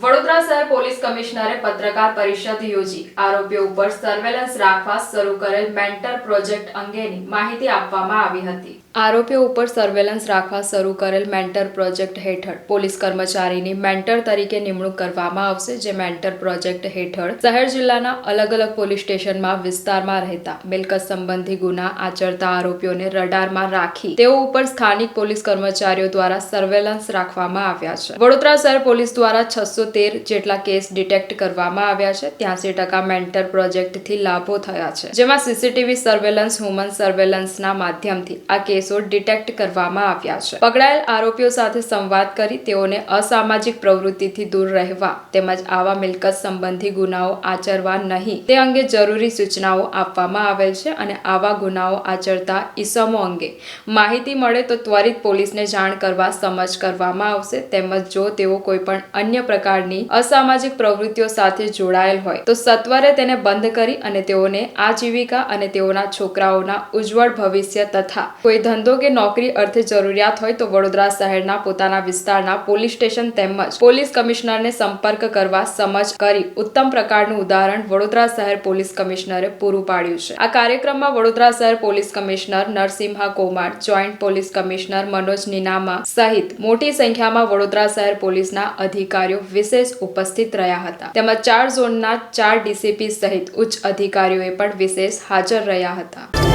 વડોદરા શહેર પોલીસ કમિશનરે પત્રકાર પરિષદ યોજી આરોપીઓ ઉપર સર્વેલન્સ રાખવા શરૂ કરેલ મેન્ટર પ્રોજેક્ટ અંગેની માહિતી આપવામાં આવી હતી. આરોપીઓ ઉપર સર્વેલન્સ રાખવા શરૂ કરેલ મેન્ટર પ્રોજેક્ટ હેઠળ પોલીસ કર્મચારીની મેન્ટર તરીકે નિમણૂક કરવામાં આવશે, જે મેન્ટર પ્રોજેક્ટ હેઠળ શહેર જિલ્લાના અલગ અલગ પોલીસ સ્ટેશનમાં વિસ્તારમાં રહેતા મિલકત સંબંધી ગુના આચરતા આરોપીઓને રડારમાં રાખી તેઓ ઉપર સ્થાનિક પોલીસ કર્મચારીઓ દ્વારા સર્વેલન્સ રાખવામાં આવ્યા છે. વડોદરા શહેર પોલીસ દ્વારા છસો તેર જેટલા કેસ ડિટેક્ટ કરવામાં આવ્યા છે, ત્યાંસી ટકા મેન્ટર પ્રોજેક્ટથી લાભો થયા છે. જેમાં સીસીટીવી સર્વેલન્સ, હ્યુમન સર્વેલન્સના માધ્યમથી આ કેસો ડિટેક્ટ કરવામાં આવ્યા છે. પકડાયેલ આરોપીઓ સાથે સંવાદ કરી તેઓને અસામાજિક પ્રવૃત્તિથી દૂર રહેવા તેમજ આવા મિલકત સંબંધી ગુનાઓ આચરવા નહીં તે અંગે જરૂરી સૂચનાઓ આપવામાં આવેલ છે અને આવા ગુનાઓ આચરતા ઈસમો અંગે માહિતી મળે તો ત્વરિત પોલીસને જાણ કરવા સમજ કરવામાં આવશે તેમજ જો તેઓ કોઈ પણ અન્ય પ્રકારની અસામાજિક પ્રવૃત્તિઓ સાથે જોડાયેલ હોય, તો સત્વરે તેને બંધ કરી અને તેઓને આજીવિકા અને તેઓના છોકરાઓના ઉજ્જવળ ભવિષ્ય તથા કોઈ ધંધો કે નોકરી અર્થે જરૂરિયાત હોય તો વડોદરા શહેરના પોતાના વિસ્તારના પોલીસ સ્ટેશન તેમજ પોલીસ કમિશનરને સંપર્ક કરવા સમજ કરી ઉત્તમ પ્રકારનું ઉદાહરણ વડોદરા શહેર પોલીસ કમિશનરે પૂરું પાડ્યું છે. આ કાર્યક્રમમાં વડોદરા શહેર police commissioner Narasimha Komar, joint police commissioner Manoj Ninama સહિત મોટી સંખ્યામાં વડોદરા શહેર પોલીસના અધિકારીઓ વિશેષ ઉપસ્થિત રહ્યા હતા. તેમજ ચાર ઝોનના ચાર ડીસીપી સહિત ઉચ્ચ અધિકારીઓએ પણ વિશેષ હાજર રહ્યા હતા.